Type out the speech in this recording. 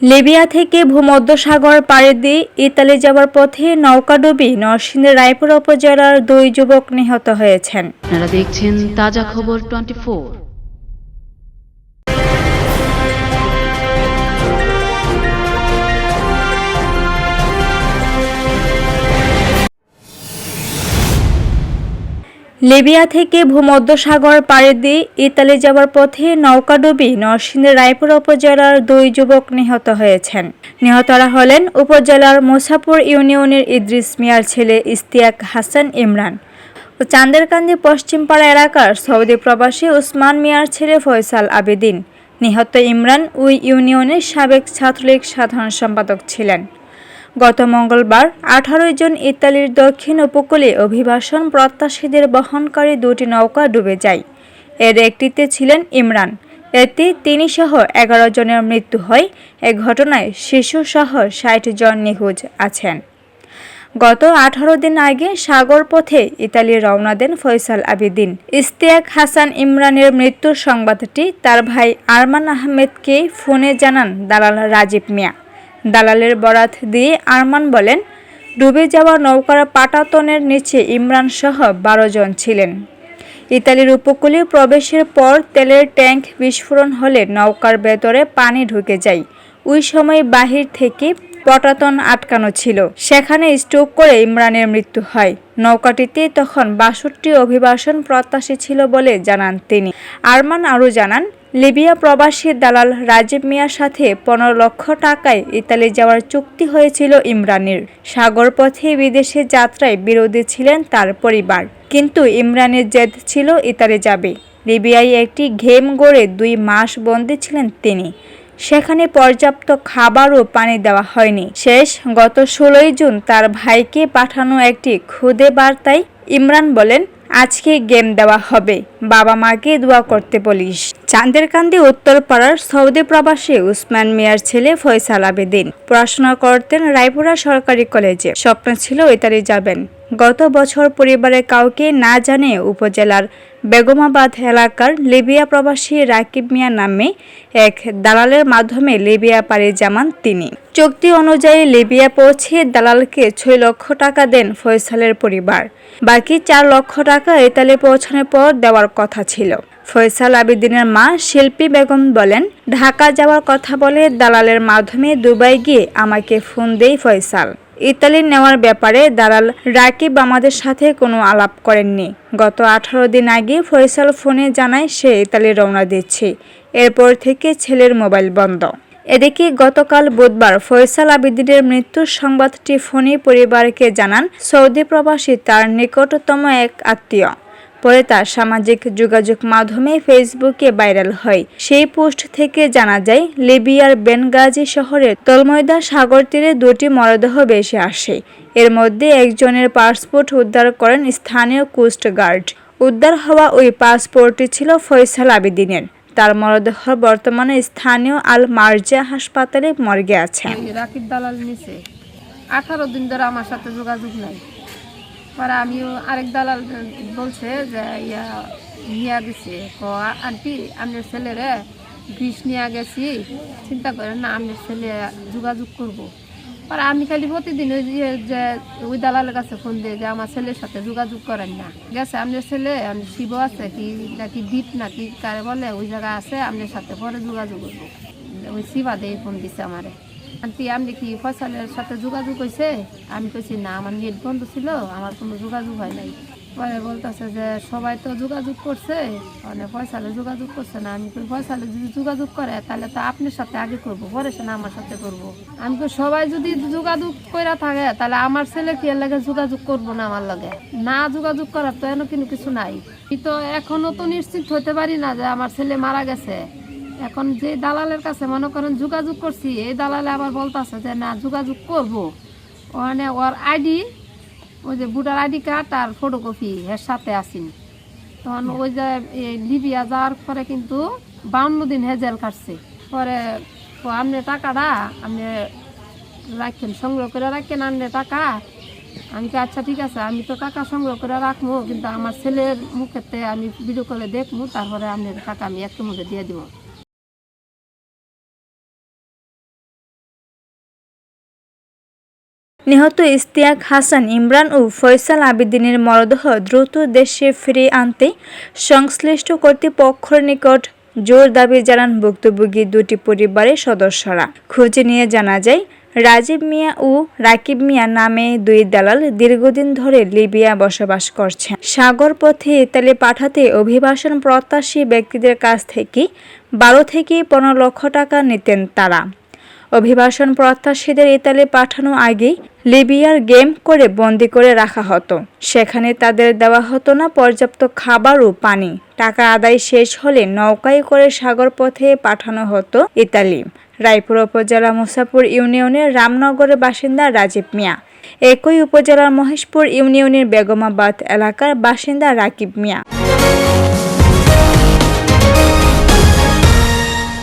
Libya থেকে ভূমধ্যসাগর পাড়ে দিয়ে ইতালি যাওয়ার পথে নৌকাডুবি নরসিংহের রায়পুর উপজেলার দুই যুবক নিহত হয়েছেন। দেখছেন তাজা খবর টোয়েন্টি লিবিয়া থেকে ভূমধ্যসাগর পাড়ি দিয়ে ইতালি যাওয়ার পথে নৌকাডুবি নরসিংদীর রায়পুর উপজেলার দুই যুবক নিহত হয়েছেন। নিহতরা হলেন উপজেলার মুসাপুর ইউনিয়নের ইদ্রিস মিয়ার ছেলে ইস্তিয়াক হাসান ইমরান ও চান্দেরকান্দি পশ্চিমপাড়া এলাকার সৌদি প্রবাসী উসমান মিয়ার ছেলে ফয়সাল আবেদিন। নিহত ইমরান ওই ইউনিয়নের সাবেক ছাত্রলীগ সাধারণ সম্পাদক ছিলেন। গত মঙ্গলবার আঠারোই জন ইতালির দক্ষিণ উপকূলে অভিবাসন প্রত্যাশীদের বহনকারী দুটি নৌকা ডুবে যায়। এর একটিতে ছিলেন ইমরান, এতে তিনি সহ এগারো জনের মৃত্যু হয়। এ ঘটনায় শিশু শিশুসহ ষাট জন নিখোঁজ আছেন। গত আঠারো দিন আগে সাগর পথে ইতালি রওনা দেন ফয়সাল আবিদিন। ইস্তিয়াক হাসান ইমরানের মৃত্যুর সংবাদটি তার ভাই আরমান আহমেদকে ফোনে জানান দালাল রাজীব মিয়া। দালালের বরাত দিয়ে আরমান বলেন, ডুবে যাওয়া নৌকার পাটাতনের নিচে ইমরান সহ বারো জন ছিলেন। ইতালির উপকূলে প্রবেশের পর তেলের ট্যাঙ্ক বিস্ফোরণ হলে নৌকার ভেতরে পানি ঢুকে যায়। ওই সময় বাহির থেকে পটাতন আটকানো ছিল। সেখানে স্ট্রোক করে ইমরানের মৃত্যু হয়। নৌকাটিতে তখন বাষট্টি অভিবাসন প্রত্যাশী ছিল বলে জানান তিনি। আরমান আরও জানান লিবিয়া প্রবাসী দালাল রাজীব মিয়ার সাথে পনেরো লক্ষ টাকায় ইতালি যাওয়ার চুক্তি হয়েছিল ইমরানের। সাগরপথে বিদেশে যাত্রায় বিরোধী ছিলেন তার পরিবার। কিন্তু ইমরানের জেদ ছিল ইতালি যাবে। লিবিয়ায় একটি ঘেম গড়ে দুই মাস বন্দী ছিলেন তিনি। সেখানে পর্যাপ্ত খাবার ও পানি দেওয়া হয়নি। শেষ গত ষোলোই জুন তার ভাইকে পাঠানো একটি খুদে বার্তায় ইমরান বলেন আজকে গেম দেওয়া হবে। বাবা মাকে দোয়া করতে বলিস। চান্দেরকান্দি উত্তরপাড়ার সৌদি প্রবাসী উসমান মিয়ার ছেলে ফয়সাল আবেদিন। পড়াশোনা করতেন রায়পুরা সরকারি কলেজে। স্বপ্ন ছিল ইতালি যাবেন। গত বছর পরিবারের কাউকে না জানে উপজেলার বেগমাবাদ এলাকার লিবিয়া প্রবাসী রাকিব মিয়া নামে এক দালালের মাধ্যমে লিবিয়া পাড়ি জামান তিনি। চুক্তি অনুযায়ী লিবিয়া পৌঁছে দালালকে ছয় লক্ষ টাকা দেন ফয়সালের পরিবার। বাকি চার লক্ষ টাকা ইতালি পৌঁছানোর পর দেওয়ার কথা ছিল। ফয়সাল আবেদিনের মা শিল্পী বেগম বলেন, ঢাকা যাওয়ার কথা বলে দালালের মাধ্যমে দুবাই গিয়ে আমাকে ফোন দেই ফয়সাল। ইতালি নেওয়ার ব্যাপারে দালাল রাকিব আমাদের সাথে কোনো আলাপ করেননি। গত আঠারো দিন আগে ফয়সাল ফোনে জানায়, সে ইতালি রওনা দিচ্ছে। এরপর থেকে ছেলের মোবাইল বন্ধ। এদিকে গতকাল বুধবার ফয়সাল আবিদিনের মৃত্যুর সংবাদটি ফোনে পরিবারকে জানান, সৌদি প্রবাসী তার নিকটতম এক আত্মীয়। পরে তা সামাজিক যোগাযোগ মাধ্যমে ফেসবুকে ভাইরাল হয়। সেই পোস্ট থেকে জানা যায়, লিবিয়ার বেনগাজি শহরের তলময়দা সাগর তীরে দুটি মরদেহ বেশি আসে। এর মধ্যে একজনের পাসপোর্ট উদ্ধার করেন স্থানীয় কোস্ট গার্ড। উদ্ধার হওয়া ওই পাসপোর্টটি ছিল ফয়সাল আবেদিনের। তার মরদেহ বর্তমানে স্থানীয় আল মার্জা হাসপাতালে মর্গে আছে। আঠারো দিন ধরে আমার সাথে যোগাযোগ নাই। পরে আমিও আরেক দালাল বলছে যে, ইয়া, নিয়া দিছে। ক, আন্টি, আপনার ছেলেরে বিষ নিয়ে গেছি। চিন্তা করেন না, আপনার ছেলে যোগাযোগ করব। পরে আমি খালি প্রতিদিন ওই যে ওই দালালের কাছে ফোন দিয়ে যে, আমার ছেলের সাথে যোগাযোগ করেন না। গেছে আপনার ছেলে, আমি শিব আছে, কি, নাকি দ্বীপ নাকি কারে বলে, ওই জায়গায় আছে, আপনার সাথে পরে যোগাযোগ করব। ওই শিবা ফোন দিছে আমারে। আন্টি আপনি কি ফয়সালের সাথে যোগাযোগ হয়েছে আমি কইছি, না, আমার নেট বন্ধ ছিল, আমার কোনো যোগাযোগ হয় নাই। পরে বলতেছে যে, সবাই তো যোগাযোগ করছে। মানে ফয়সালে যোগাযোগ করছে না। আমি কই, ফয়সালে যদি যোগাযোগ করে, তাহলে তো আপনার সাথে আগে করব, পরে সে না আমার সাথে করব। আমি কই, সবাই যদি যোগাযোগ করে থাকে, তাহলে আমার ছেলে কি লাগে যোগাযোগ করব না আমার লগে? না, যোগাযোগ করার তো এমন কিন্তু কিছু নাই। আমি তো এখনও তো নিশ্চিত হতে পারি না যে আমার ছেলে মারা গেছে। এখন যে দালালের কাছে মনে করেন যোগাযোগ করছি এই দালালে আবার বলতেছে যে না যোগাযোগ করব। ওখানে ওর আইডি ওই যে ভোটার আইডি কার্ড আর ফটোকপি এর সাথে আসিন। তখন ওই যে এই লিবিয়া যাওয়ার পরে কিন্তু বাউন্ন দিন হেজেল কাটছে। পরে আপনি টাকাটা আপনি রাখেন সংগ্রহ করে রাখেন আপনি টাকা। আমি তো আচ্ছা ঠিক আছে আমি তো টাকা সংগ্রহ করে রাখব কিন্তু আমার ছেলের মুখেতে আমি ভিডিও করে দেখব তারপরে আপনার টাকা আমি একটু মুখে দিয়ে দিব। নিহত ইস্তিয়াক হাসান, ইমরান ও ফয়সাল আবেদিনের মরদেহ দ্রুত দেশে ফিরিয়ে আনতে সংশ্লিষ্ট কর্তৃপক্ষের নিকট জোর দাবি জানান ভুক্তভোগী দুটি পরিবারের সদস্যরা। খোঁজে নিয়ে জানা যায়, রাজীব মিয়া ও রাকিব মিয়া নামে দুই দালাল দীর্ঘদিন ধরে লিবিয়া বসবাস করছেন। সাগর পথে ইতালি পাঠাতে অভিবাসন প্রত্যাশী ব্যক্তিদের কাছ থেকে বারো থেকে পনেরো লক্ষ টাকা নিতেন তারা। অভিবাসন প্রত্যাশীদের ইতালি পাঠানো আগেই লিবিয়ার গেম করে বন্দি করে রাখা হতো। সেখানে তাদের দেওয়া হতো না পর্যাপ্ত খাবার ও পানি। টাকা আদায় শেষ হলে নৌকায় করে সাগর পথে পাঠানো হতো ইতালি। রায়পুর উপজেলা মুসাপুর ইউনিয়নের রামনগরের বাসিন্দা রাজীব মিয়া। একই উপজেলার মহেশপুর ইউনিয়নের বেগমাবাদ এলাকার বাসিন্দা রাকিব মিয়া।